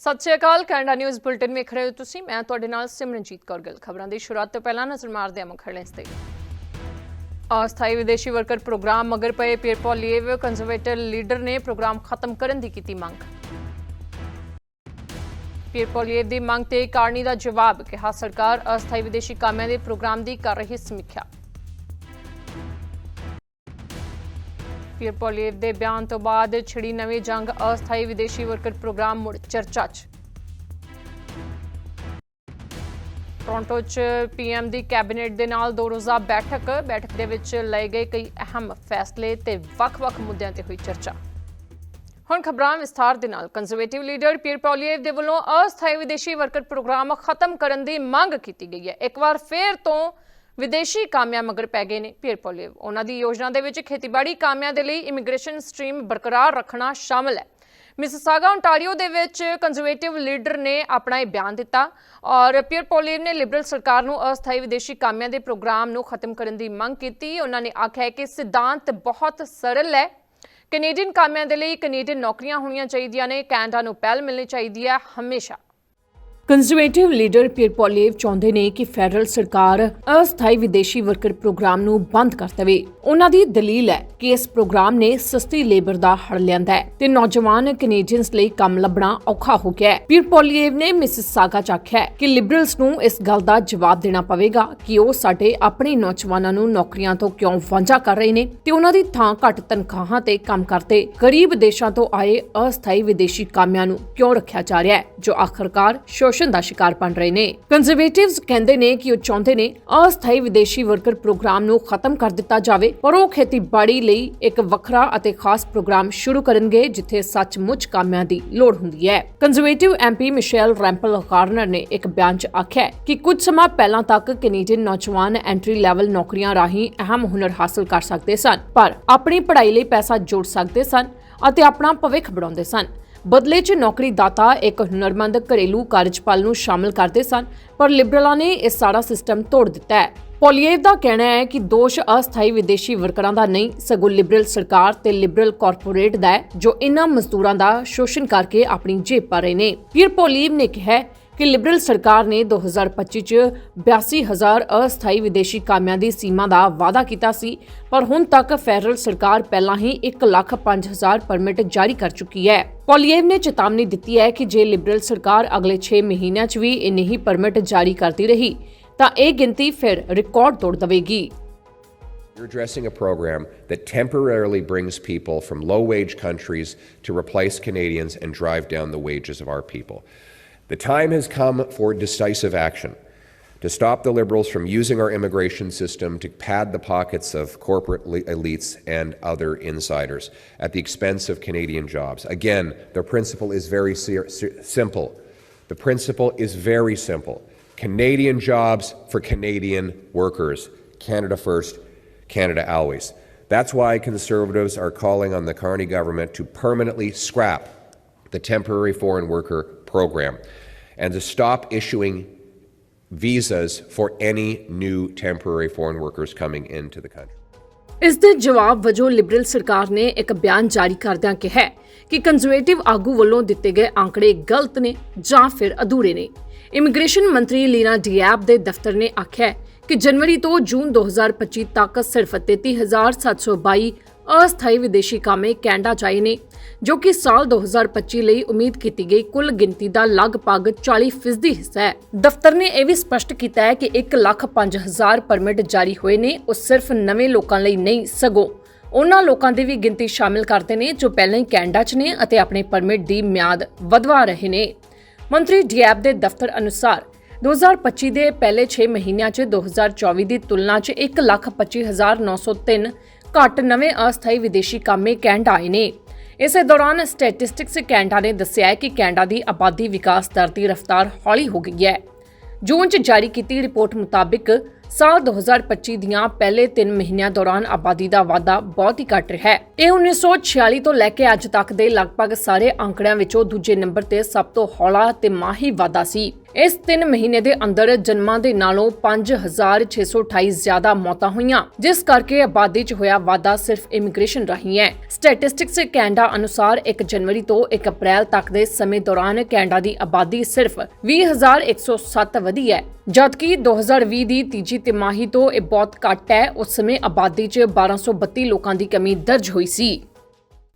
ਸਤਿ ਸ਼੍ਰੀ ਅਕਾਲ, ਕੈਨੇਡਾ ਨਿਊਜ਼ ਬੁਲਟਨ ਵੇਖ ਰਹੇ ਹੋ ਤੁਸੀਂ। ਮੈਂ ਤੁਹਾਡੇ ਨਾਲ ਸਿਮਰਨਜੀਤ ਕੌਰ ਗਿੱਲ ਖਬਰਾਂ ਦੀ ਸ਼ੁਰੂਆਤ ਤੋਂ ਪਹਿਲਾਂ ਨਜ਼ਰ ਮਾਰਦੇ ਹਾਂ ਮੁੱਖ ਹੈਡਲਾਈਨਸ ਤੇ। ਅਸਥਾਈ ਵਿਦੇਸ਼ੀ ਵਰਕਰ ਪ੍ਰੋਗਰਾਮ ਮਗਰ ਪਏ ਪੀਰ ਪੋਲੀਏਵ ਕੰਜ਼ਰਵੇਟਰ ਲੀਡਰ ਨੇ ਪ੍ਰੋਗਰਾਮ ਖਤਮ ਕਰਨ ਦੀ ਕੀਤੀ ਮੰਗ। ਪੀਰ ਪੋਲੀਏਵ ਦੀ ਮੰਗ ਤੇ ਕਾਰਨੀ ਦਾ ਜਵਾਬ ਕਿਹਾ ਸਰਕਾਰ ਅਸਥਾਈ ਵਿਦੇਸ਼ੀ ਕਾਮਿਆਂ ਦੇ ਪ੍ਰੋਗਰਾਮ ਦੀ ਕਰ ਰਹੀ ਸਮੀਖਿਆ। ਪੀਰ ਪੋਲੀਏਵ ਦੇ ਬਿਆਨ ਤੋਂ ਬਾਅਦ ਛਿੜੀ ਨਵੀਂ ਜੰਗ, ਅਸਥਾਈ ਵਿਦੇਸ਼ੀ ਵਰਕਰ ਪ੍ਰੋਗਰਾਮ ਮੁੜ ਚਰਚਾ 'ਚ। ਟੋਰਾਂਟੋ 'ਚ ਪੀਐਮ ਦੀ ਕੈਬਨਿਟ ਦੇ ਨਾਲ ਦੋ ਰੋਜ਼ਾ ਬੈਠਕ ਬੈਠਕ ਦੇ ਵਿੱਚ ਲਏ ਗਏ ਕਈ ਅਹਿਮ ਫੈਸਲੇ ਤੇ ਵੱਖ-ਵੱਖ ਮੁੱਦਿਆਂ ਤੇ ਹੋਈ ਚਰਚਾ। ਹੁਣ ਖਬਰਾਂ ਵਿਸਥਾਰ ਦੇ ਨਾਲ। ਕੰਜ਼ਰਵੇਟਿਵ ਲੀਡਰ ਪੀਰ ਪੌਲੀਏਵ ਦੇ ਵੱਲੋਂ ਅਸਥਾਈ ਵਿਦੇਸ਼ੀ ਵਰਕਰ ਪ੍ਰੋਗਰਾਮ ਖਤਮ ਕਰਨ ਦੀ ਮੰਗ ਕੀਤੀ ਗਈ ਹੈ। ਇੱਕ ਵਾਰ ਫੇਰ ਤੋਂ ਵਿਦੇਸ਼ੀ ਕਾਮਿਆਂ ਮਗਰ ਪੈ ਗਏ ਨੇ ਪੀਅਰ ਪੌਲੀਏਵ ਉਹਨਾਂ ਦੀ ਯੋਜਨਾ ਦੇ ਵਿੱਚ ਖੇਤੀਬਾੜੀ ਕਾਮਿਆਂ ਦੇ ਲਈ ਇਮੀਗ੍ਰੇਸ਼ਨ ਸਟ੍ਰੀਮ ਬਰਕਰਾਰ ਰੱਖਣਾ ਸ਼ਾਮਲ ਹੈ। ਮਿਸਿਸਾਗਾ ਓਨਟਾਰੀਓ ਦੇ ਵਿੱਚ ਕੰਜ਼ਰਵੇਟਿਵ ਲੀਡਰ ਨੇ ਆਪਣਾ ਇਹ ਬਿਆਨ ਦਿੱਤਾ ਔਰ ਪੀਅਰ ਪੋਲੀਵ ਨੇ ਲਿਬਰਲ ਸਰਕਾਰ ਨੂੰ ਅਸਥਾਈ ਵਿਦੇਸ਼ੀ ਕਾਮਿਆਂ ਦੇ ਪ੍ਰੋਗਰਾਮ ਨੂੰ ਖਤਮ ਕਰਨ ਦੀ ਮੰਗ ਕੀਤੀ। ਉਹਨਾਂ ਨੇ ਆਖਿਆ ਕਿ ਸਿਧਾਂਤ ਬਹੁਤ ਸਰਲ ਹੈ। ਕੈਨੇਡੀਅਨ ਕਾਮਿਆਂ ਦੇ ਲਈ ਕੈਨੇਡੀਅਨ ਨੌਕਰੀਆਂ ਹੋਣੀਆਂ ਚਾਹੀਦੀਆਂ ਨੇ। ਕੈਨੇਡਾ ਨੂੰ ਪਹਿਲ ਮਿਲਣੀ ਚਾਹੀਦੀ ਹੈ ਹਮੇਸ਼ਾ। ਕੰਜ਼ਰਵੇਟਿਵ ਲੀਡਰ ਪੀਰ ਪੋਲੀਵ ਚਾਹੁੰਦੇ ਨੇ ਕਿ ਫੈਡਰਲ ਸਰਕਾਰ ਅਸਥਾਈ ਵਿਦੇਸ਼ੀ ਵਰਕਰ ਪ੍ਰੋਗਰਾਮ ਨੂੰ ਬੰਦ ਕਰ ਦੇਵੇ। ਉਹਨਾਂ ਦੀ ਦਲੀਲ ਹੈ ਕਿ ਇਸ ਪ੍ਰੋਗਰਾਮ ਨੇ ਸਸਤੀ ਲੇਬਰ ਦਾ ਹੜ ਲਿਆਂਦਾ ਹੈ ਤੇ ਨੌਜਵਾਨ ਕੈਨੇਡੀਅਨਸ ਲਈ ਕੰਮ ਲੱਭਣਾ ਔਖਾ ਹੋ ਗਿਆ ਹੈ। ਪੀਰ ਪੋਲੀਵ ਨੇ ਮਿਸਿਸਾਗਾ ਚ ਆਖਿਆ ਕਿ ਲਿਬਰਲਸ ਨੂੰ ਇਸ ਗੱਲ ਦਾ ਜਵਾਬ ਦੇਣਾ ਪਵੇਗਾ ਕਿ ਉਹ ਸਾਡੇ ਆਪਣੇ ਨੌਜਵਾਨਾਂ ਨੂੰ ਨੌਕਰੀਆਂ ਤੋਂ ਕਿਉਂ ਵਾਂਝਾ ਕਰ ਰਹੇ ਨੇ ਤੇ ਉਹਨਾਂ ਦੀ ਥਾਂ ਘੱਟ ਤਨਖਾਹਾਂ ਤੇ ਕੰਮ ਕਰਦੇ ਗਰੀਬ ਦੇਸ਼ਾਂ ਤੋਂ ਆਏ ਅਸਥਾਈ ਵਿਦੇਸ਼ੀ ਕਾਮਿਆਂ ਨੂੰ ਕਿਉਂ ਰੱਖਿਆ ਜਾ ਰਿਹਾ ਹੈ, ਜੋ ਆਖਰਕਾਰ ਸ਼ੋਸ਼ਣ ਦਾ ਸ਼ਿਕਾਰ ਬਣ ਰਹੇ ਨੇ। ਕੰਜ਼ਰਵੇਟਿਵਸ ਕਹਿੰਦੇ ਨੇ ਕਿ ਉਹ ਚਾਹੁੰਦੇ ਨੇ ਅਸਥਾਈ ਵਿਦੇਸ਼ੀ ਵਰਕਰ ਪ੍ਰੋਗਰਾਮ ਨੂੰ ਖਤਮ ਕਰ ਦਿੱਤਾ ਜਾਵੇ। ਪਰ ਉਹ ਖੇਤੀਬਾੜੀ ਲਈ ਇੱਕ ਵੱਖਰਾ ਅਤੇ ਖਾਸ ਪ੍ਰੋਗਰਾਮ ਸ਼ੁਰੂ ਕਰਨਗੇ, ਜਿੱਥੇ ਸੱਚਮੁੱਚ ਕਾਮਿਆਂ ਦੀ ਲੋੜ ਹੁੰਦੀ ਹੈ। Conservative MP Michelle Rempel Garner ਨੇ ਇੱਕ ਬਿਆਨ 'ਚ ਆਖਿਆ ਕਿ ਕੁਝ ਸਮਾਂ ਪਹਿਲਾਂ ਤੱਕ ਕੈਨੇਡੀਅਨ ਨੌਜਵਾਨ ਐਂਟਰੀ ਲੈਵਲ ਨੌਕਰੀਆਂ ਰਾਹੀਂ ਅਹਿਮ ਹੁਨਰ ਹਾਸਲ ਕਰ ਸਕਦੇ ਸਨ, ਪਰ ਆਪਣੀ ਪੜ੍ਹਾਈ ਲਈ ਪੈਸਾ ਜੋੜ ਸਕਦੇ ਸਨ ਅਤੇ ਆਪਣਾ ਭਵਿੱਖ ਬਣਾਉਂਦੇ ਸਨ। ਬਦਲੇ 'ਚ ਨੌਕਰੀ ਦਾਤਾ ਇੱਕ ਹੁਨਰਮੰਦ ਘਰੇਲੂ ਕਾਰਜਪਾਲ ਨੂੰ ਸ਼ਾਮਲ ਕਰਦੇ ਸਨ, ਪਰ ਲਿਬਰਲਾਂ ਨੇ ਇਹ ਸਾਰਾ ਸਿਸਟਮ ਤੋੜ ਦਿੱਤਾ ਹੈ। ਪੋਲੀਏਵ ਦਾ ਕਹਿਣਾ ਹੈ ਕਿ ਦੋਸ਼ ਅਸਥਾਈ ਵਿਦੇਸ਼ੀ ਵਰਕਰਾਂ ਦਾ ਨਹੀਂ, ਸਗੋਂ ਲਿਬਰਲ ਸਰਕਾਰ ਤੇ ਲਿਬਰਲ ਕਾਰਪੋਰੇਟ ਦਾ ਹੈ, ਜੋ ਇਨ੍ਹਾਂ ਮਜ਼ਦੂਰਾਂ ਦਾ ਸ਼ੋਸ਼ਣ ਕਰਕੇ ਆਪਣੀ ਜੇਬ ਪਾ ਰਹੇ ਨੇ। ਪੀਰ ਪੋਲੀਵ ਨੇ ਕਿਹਾ ਕਿ ਲਿਬਰਲ ਸਰਕਾਰ ਨੇ 2025 ਚ 82000 ਅਸਥਾਈ ਵਿਦੇਸ਼ੀ ਕਾਮਿਆਂ ਦੀ ਸੀਮਾ ਦਾ ਵਾਅਦਾ ਕੀਤਾ ਸੀ, ਪਰ ਹੁਣ ਤੱਕ ਫੈਡਰਲ ਸਰਕਾਰ ਪਹਿਲਾਂ ਹੀ 105000 ਪਰਮਿਟ ਜਾਰੀ ਕਰ ਚੁੱਕੀ ਹੈ ਪੋਲੀਏਵ ਨੇ ਚੇਤਾਵਨੀ ਦਿੱਤੀ ਹੈ ਕਿ ਜੇ ਲਿਬਰਲ ਸਰਕਾਰ ਅਗਲੇ 6 ਮਹੀਨਿਆਂ 'ਚ ਵੀ ਇੰਨੇ ਹੀ ਪਰਮਿਟ ਜਾਰੀ ਕਰਦੀ ਰਹੀ, ਤਾਂ ਇਹ ਗਿਣਤੀ ਫਿਰ ਰਿਕਾਰਡ ਤੋੜ ਦੇਵੇਗੀ You're addressing a program that temporarily brings people from low wage countries to replace Canadians and drive down the wages of our people. The time has come for decisive action to stop the Liberals from using our immigration system to pad the pockets of corporate elites and other insiders at the expense of Canadian jobs. Again, the principle is very simple. The principle is very simple Canadian jobs for Canadian workers. Canada first, Canada always. That's why Conservatives are calling on the Carney government to permanently scrap the temporary foreign worker program and to stop issuing visas for any new temporary foreign workers coming into the country. ਇਸ ਦੇ ਜਵਾਬ ਵਜੋਂ Liberal ਸਰਕਾਰ ਨੇ ਇੱਕ ਬਿਆਨ ਜਾਰੀ ਕਰਦਿਆਂ ਕਿਹਾ ਕਿ ਕੰਜ਼ਰਵੇਟਿਵ ਆਗੂ ਵੱਲੋਂ ਦਿੱਤੇ ਗਏ ਅੰਕੜੇ ਗਲਤ ਨੇ ਜਾਂ ਫਿਰ ਅਧੂਰੇ ਨੇ ਇਮੀਗ੍ਰੇਸ਼ਨ ਮੰਤਰੀ ਲੀਨਾ ਡੀਐਬ ਦੇ ਦਫ਼ਤਰ ਨੇ ਆਖਿਆ ਕਿ ਜਨਵਰੀ ਤੋਂ ਜੂਨ 2025 ਤੱਕ ਸਿਰਫ 33722 ਅਸਥਾਈ ਵਿਦੇਸ਼ੀ ਕਾਮੇ ਕੈਨੇਡਾ 'ਚ ਆਏ ਨੇ ਜੋ ਕਿ ਸਾਲ 2025 ਲਈ ਉਮੀਦ ਕੀਤੀ ਗਈ ਕੁੱਲ ਗਿਣਤੀ ਦਾ ਲਗਭਗ 40% ਹਿੱਸਾ ਹੈ। ਦਫ਼ਤਰ ਨੇ ਇਹ ਵੀ ਸਪਸ਼ਟ ਕੀਤਾ ਹੈ ਕਿ 1,05,000 ਪਰਮਿਟ ਜਾਰੀ ਹੋਏ ਨੇ ਉਹ ਸਿਰਫ ਨਵੇਂ ਲੋਕਾਂ ਲਈ ਨਹੀਂ ਸਗੋਂ ਉਹਨਾਂ ਲੋਕਾਂ ਦੀ ਵੀ ਗਿਣਤੀ ਸ਼ਾਮਿਲ ਕਰਦੇ ਨੇ ਜੋ ਪਹਿਲਾਂ ਹੀ ਕੈਨੇਡਾ 'ਚ ਨੇ ਅਤੇ ਆਪਣੇ ਪਰਮਿਟ ਦੀ ਮਿਆਦ ਵਧਵਾ ਰਹੇ ਨੇ। ਮੰਤਰੀ ਡੀਐਬ ਦੇ ਦਫ਼ਤਰ ਅਨੁਸਾਰ 2025 ਦੇ ਪਹਿਲੇ 6 ਮਹੀਨਿਆਂ 'ਚ 2024 ਦੀ ਤੁਲਨਾ 'ਚ 1,25,903 ਘੱਟ ਨਵੇਂ ਅਸਥਾਈ ਵਿਦੇਸ਼ੀ ਕਾਮੇ ਕੈਨੇਡਾ ਆਏ ਨੇ। ਇਸੇ ਦੌਰਾਨ ਸਟੈਟਿਸਟਿਕਸ ਕੈਨੇਡਾ ਨੇ ਦੱਸਿਆ ਹੈ ਕਿ ਕੈਨੇਡਾ ਦੀ ਆਬਾਦੀ ਵਿਕਾਸ ਦਰ ਦੀ ਰਫ਼ਤਾਰ ਹੌਲੀ ਹੋ ਗਈ ਹੈ। ਜੂਨ 'ਚ ਜਾਰੀ ਕੀਤੀ ਰਿਪੋਰਟ ਮੁਤਾਬਿਕ ਸਾਲ 2025 ਦੀਆਂ ਪਹਿਲੇ 3 ਮਹੀਨਿਆਂ ਦੌਰਾਨ ਆਬਾਦੀ ਦਾ ਵਾਧਾ ਬਹੁਤ ਹੀ ਘੱਟ ਰਿਹਾ ਹੈ। ਇਹ 1946 ਤੋਂ ਲੈ ਕੇ ਅੱਜ ਤੱਕ ਦੇ ਲਗਭਗ ਸਾਰੇ ਅੰਕੜਿਆਂ ਵਿੱਚੋਂ ਦੂਜੇ ਨੰਬਰ ਤੇ ਸਭ ਤੋਂ ਹੌਲਾ ਤੇ ਮਾਹੀ ਵਾਧਾ ਸੀ। ਇਸ 3 ਮਹੀਨੇ ਦੇ ਅੰਦਰ ਜਨਮਾਂ ਦੇ ਨਾਲੋਂ 5628 ਜ਼ਿਆਦਾ ਮੌਤਾਂ ਹੋਈਆਂ, ਜਿਸ ਕਰਕੇ ਆਬਾਦੀ 'ਚ ਹੋਇਆ ਵਾਧਾ ਸਿਰਫ ਇਮੀਗ੍ਰੇਸ਼ਨ ਰਾਹੀਂ ਹੈ। ਸਟੈਟਿਸਟਿਕਸ ਕੈਨੇਡਾ ਅਨੁਸਾਰ 1 ਜਨਵਰੀ ਤੋਂ 1 ਅਪ੍ਰੈਲ ਤੱਕ ਦੇ ਸਮੇਂ ਦੌਰਾਨ ਕੈਨੇਡਾ ਦੀ ਆਬਾਦੀ ਸਿਰਫ 20107 ਵਧੀ ਹੈ। ਜਦਕਿ 2020 ਦੀ ਤੀਜੀ ਤਿਮਾਹੀ ਤੋਂ ਇਹ ਬਹੁਤ ਘੱਟ ਹੈ, ਉਸ ਸਮੇਂ ਆਬਾਦੀ 'ਚ 1232 ਲੋਕਾਂ ਦੀ ਕਮੀ ਦਰਜ ਹੋਈ ਸੀ।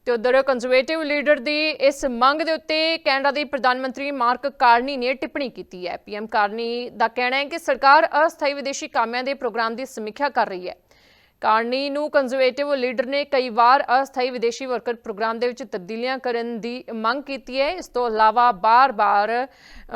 ਤੇ ਉਧਰ ਕੰਜ਼ਰਵੇਟਿਵ ਲੀਡਰ ਦੀ ਇਸ ਮੰਗ ਦੇ ਉੱਤੇ ਕੈਨੇਡਾ ਦੇ ਪ੍ਰਧਾਨ ਮੰਤਰੀ ਮਾਰਕ ਕਾਰਨੀ ਨੇ ਟਿੱਪਣੀ ਕੀਤੀ ਹੈ। ਪੀਐਮ ਕਾਰਨੀ ਦਾ ਕਹਿਣਾ ਹੈ ਕਿ ਸਰਕਾਰ ਅਸਥਾਈ ਵਿਦੇਸ਼ੀ ਕਾਮਿਆਂ ਦੇ ਪ੍ਰੋਗਰਾਮ ਦੀ ਸਮੀਖਿਆ ਕਰ ਰਹੀ ਹੈ। ਕਾਰਨੀ ਨੂੰ ਕੰਜ਼ਰਵੇਟਿਵ ਲੀਡਰ ਨੇ ਕਈ ਵਾਰ ਅਸਥਾਈ ਵਿਦੇਸ਼ੀ ਵਰਕਰ ਪ੍ਰੋਗਰਾਮ ਦੇ ਵਿੱਚ ਤਬਦੀਲੀਆਂ ਕਰਨ ਦੀ ਮੰਗ ਕੀਤੀ ਹੈ। ਇਸ ਤੋਂ ਇਲਾਵਾ ਬਾਰ-ਬਾਰ